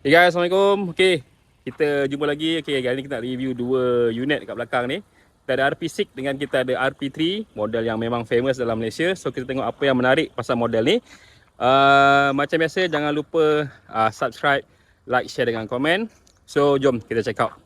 Hey guys, Assalamualaikum. Okay, kita jumpa lagi. Okay, kali ni kita nak review dua unit kat belakang ni. Kita ada RP6 dengan kita ada RP3, model yang memang famous dalam Malaysia. So, kita tengok apa yang menarik pasal model ni. Uh, macam biasa, jangan lupa uh, subscribe, like, share dengan komen. So, jom kita check out.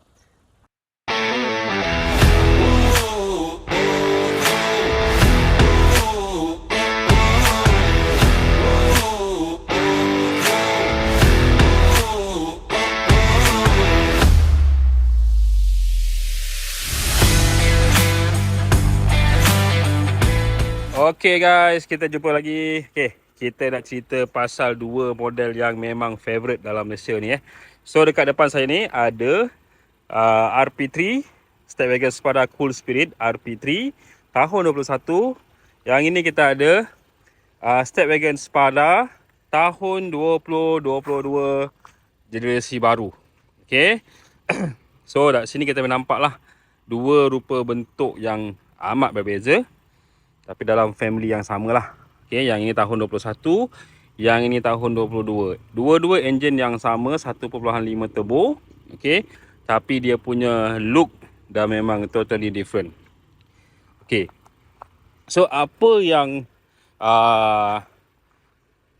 Okay guys, kita jumpa lagi. Okay, kita nak cerita pasal dua model yang memang favourite dalam Malaysia ni eh. So dekat depan saya ni ada uh, RP3 Stepwagon Spada Cool Spirit RP3 tahun 21. Yang ini kita ada uh, Stepwagon Spada tahun 2022 generasi baru. Okay. so kat sini kita nampak lah dua rupa bentuk yang amat berbeza. Tapi dalam family yang sama lah. Okay, yang ini tahun 21. Yang ini tahun 22. Dua-dua enjin yang sama 1.5 turbo. Okay. Tapi dia punya look dah memang totally different. Okay. So apa yang uh,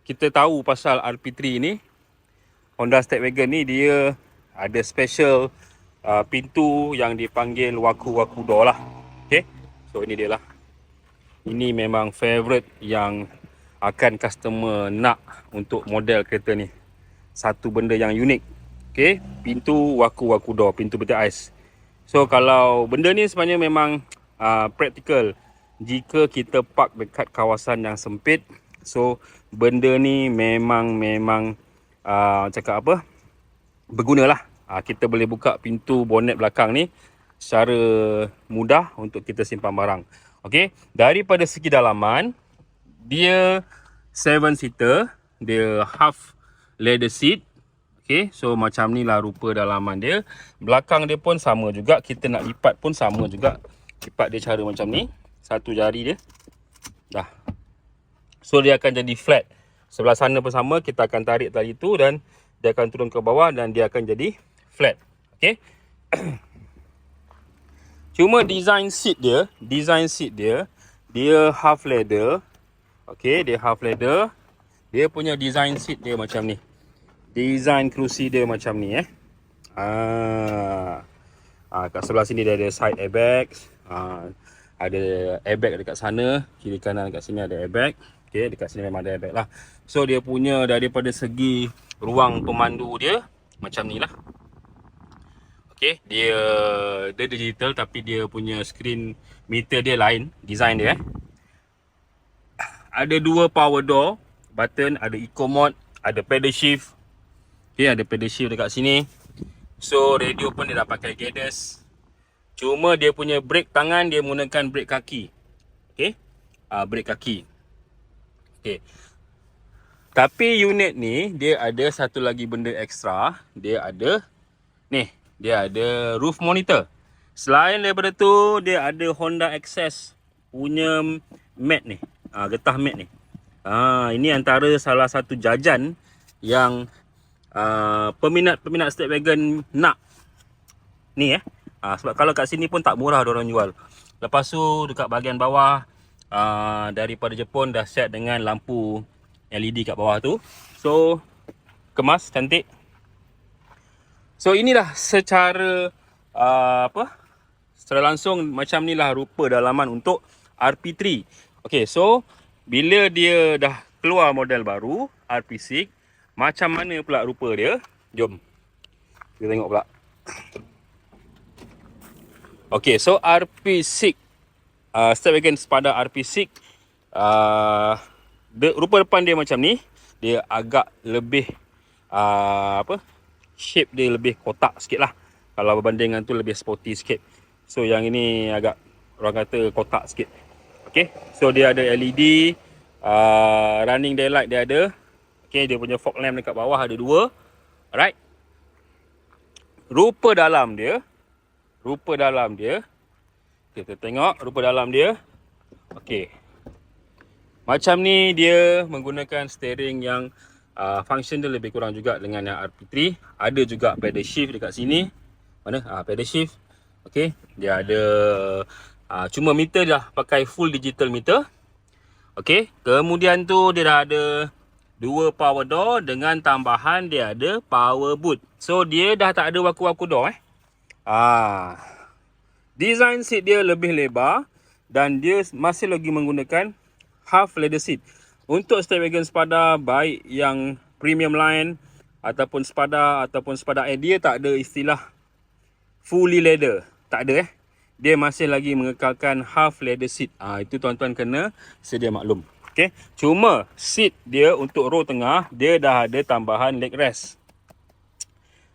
kita tahu pasal RP3 ni. Honda Stepwagon ni dia ada special uh, pintu yang dipanggil waku-waku door lah. Okay. So ini dia lah ini memang favorite yang akan customer nak untuk model kereta ni. Satu benda yang unik. Okay, pintu waku-waku door, pintu peti ais. So kalau benda ni sebenarnya memang uh, practical jika kita park dekat kawasan yang sempit. So benda ni memang memang uh, cakap apa? Bergunalah. Uh, kita boleh buka pintu bonnet belakang ni secara mudah untuk kita simpan barang. Okey, daripada segi dalaman dia 7 seater, dia half leather seat. Okey, so macam ni lah rupa dalaman dia. Belakang dia pun sama juga, kita nak lipat pun sama juga. Lipat dia cara macam ni, satu jari dia. Dah. So dia akan jadi flat. Sebelah sana pun sama, kita akan tarik tali tu dan dia akan turun ke bawah dan dia akan jadi flat. Okey. Cuma design seat dia, design seat dia, dia half leather. Okay, dia half leather. Dia punya design seat dia macam ni. Design kerusi dia macam ni eh. Ah. Ah, kat sebelah sini dia ada side airbags. Ah, ada airbag dekat sana, kiri kanan dekat sini ada airbag. Okay, dekat sini memang ada airbag lah. So dia punya daripada segi ruang pemandu dia macam ni lah. Okay, dia dia digital tapi dia punya screen meter dia lain, design dia eh. Ada dua power door button, ada eco mode, ada pedal shift. Okay, ada pedal shift dekat sini. So radio pun dia dah pakai guidance. Cuma dia punya brake tangan dia menggunakan brake kaki. Okay, uh, brake kaki. Okay. Tapi unit ni dia ada satu lagi benda ekstra. Dia ada dia ada roof monitor. Selain daripada tu, dia ada Honda Access punya mat ni. Ha, getah mat ni. Ha, ini antara salah satu jajan yang uh, peminat-peminat Stepwagon nak. Ni eh. Ha, sebab kalau kat sini pun tak murah orang jual. Lepas tu dekat bahagian bawah uh, daripada Jepun dah set dengan lampu LED kat bawah tu. So kemas cantik So inilah secara uh, apa? Secara langsung macam inilah rupa dalaman untuk RP3. Okay, so bila dia dah keluar model baru RP6, macam mana pula rupa dia? Jom. Kita tengok pula. Okay, so RP6 uh, Stepwagon Spada RP6 uh, de, rupa depan dia macam ni. Dia agak lebih uh, apa? Shape dia lebih kotak sikit lah. Kalau berbanding dengan tu lebih sporty sikit. So yang ini agak orang kata kotak sikit. Ok so dia ada LED uh, running daylight dia ada. Ok dia punya fog lamp dekat bawah ada dua. Alright? Rupa dalam dia rupa dalam dia kita tengok rupa dalam dia. Ok macam ni dia menggunakan steering yang uh, function dia lebih kurang juga dengan yang RP3 ada juga pedal shift dekat sini. Mana? Ah uh, pedal shift. Okey. Dia ada uh, cuma meter dah pakai full digital meter. Okey. Kemudian tu dia dah ada dua power door dengan tambahan dia ada power boot. So dia dah tak ada waku-waku door eh. Ah. Design seat dia lebih lebar dan dia masih lagi menggunakan half leather seat untuk Stepwagon Spada baik yang premium line ataupun Spada ataupun Spada Air dia tak ada istilah fully leather. Tak ada eh. Dia masih lagi mengekalkan half leather seat. Ah ha, itu tuan-tuan kena sedia maklum. Okey. Cuma seat dia untuk row tengah dia dah ada tambahan leg rest.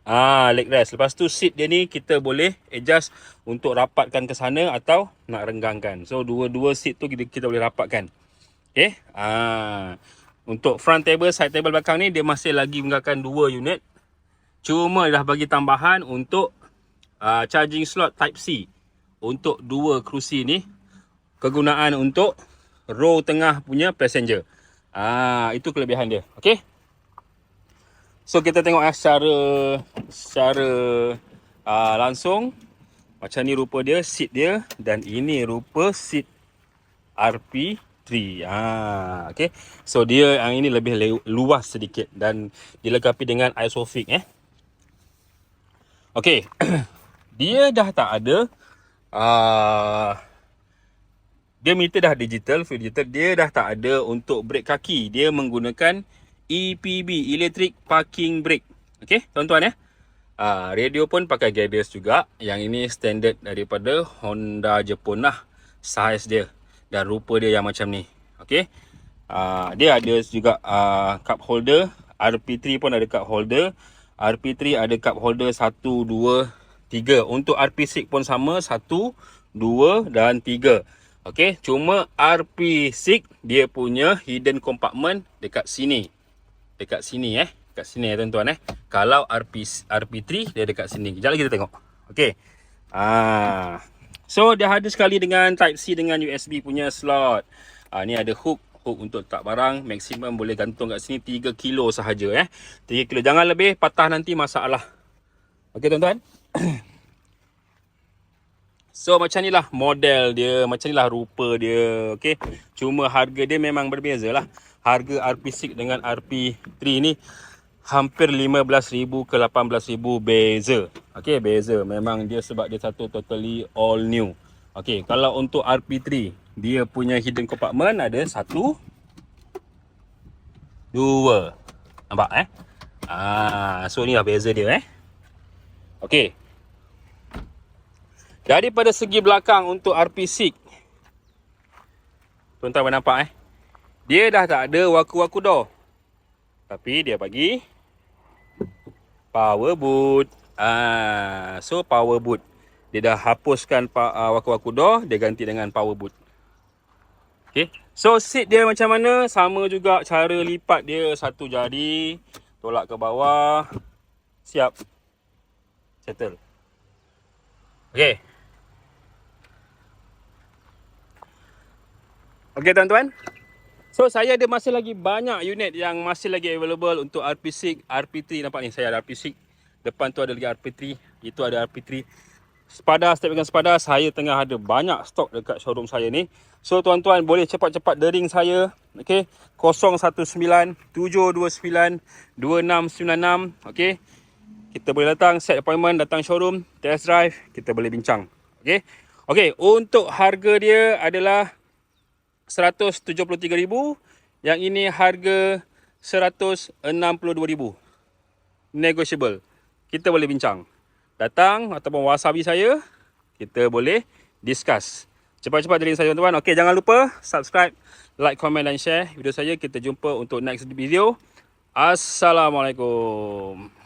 Ah, leg rest. Lepas tu seat dia ni kita boleh adjust untuk rapatkan ke sana atau nak renggangkan. So dua-dua seat tu kita, kita boleh rapatkan. Okay. Ah, untuk front table, side table belakang ni dia masih lagi menggunakan dua unit. Cuma dah bagi tambahan untuk uh, charging slot type C. Untuk dua kerusi ni. Kegunaan untuk row tengah punya passenger. Ah, itu kelebihan dia. Okay. So kita tengok ya, secara secara uh, langsung macam ni rupa dia, seat dia dan ini rupa seat RP 3. Ha, okay. So dia yang ini lebih luas sedikit dan dilengkapi dengan isofix eh. Okay. dia dah tak ada uh, dia meter dah digital, full digital. Dia dah tak ada untuk brake kaki. Dia menggunakan EPB, Electric Parking Brake. Okay, tuan-tuan ya. Uh, radio pun pakai guidance juga. Yang ini standard daripada Honda Jepun lah. Size dia dan rupa dia yang macam ni. Okey. Uh, dia ada juga uh, cup holder. RP3 pun ada cup holder. RP3 ada cup holder 1 2 3. Untuk RP6 pun sama 1 2 dan 3. Okey, cuma RP6 dia punya hidden compartment dekat sini. Dekat sini eh. Dekat sini ya tuan-tuan eh. Kalau RP RP3 dia dekat sini. Kejap lagi kita tengok. Okey. Ah. So dia ada sekali dengan type C dengan USB punya slot. Ah ni ada hook, hook untuk letak barang, maksimum boleh gantung kat sini 3 kilo sahaja eh. 3 kilo. Jangan lebih patah nanti masalah. Okey tuan-tuan. so macam inilah model dia, macam inilah rupa dia, okey. Cuma harga dia memang berbezalah. Harga RP6 dengan RP3 ni hampir 15,000 ke 18,000 beza. Okey, beza. Memang dia sebab dia satu totally all new. Okey, kalau untuk RP3, dia punya hidden compartment ada satu, dua. Nampak eh? Ah, so ni lah beza dia eh. Okey. Daripada segi belakang untuk RP6. Tuan-tuan nampak eh? Dia dah tak ada waku-waku door. Tapi dia bagi power boot. Ah, so power boot. Dia dah hapuskan uh, waku-waku door, dia ganti dengan power boot. Okay. So seat dia macam mana? Sama juga cara lipat dia satu jari, tolak ke bawah. Siap. Settle. Okay. Okay tuan-tuan. So saya ada masih lagi banyak unit yang masih lagi available untuk RP6, RP3 nampak ni saya ada RP6. Depan tu ada lagi RP3, itu ada RP3. Spada step dengan Spada saya tengah ada banyak stok dekat showroom saya ni. So tuan-tuan boleh cepat-cepat dering saya. Okey. 019 729 2696. Okey. Kita boleh datang set appointment datang showroom, test drive, kita boleh bincang. Okey. Okey, untuk harga dia adalah 173,000. Yang ini harga 162,000. Negotiable. Kita boleh bincang. Datang ataupun wasabi saya, kita boleh discuss. Cepat-cepat dari saya tuan-tuan. Okey, jangan lupa subscribe, like, komen dan share video saya. Kita jumpa untuk next video. Assalamualaikum.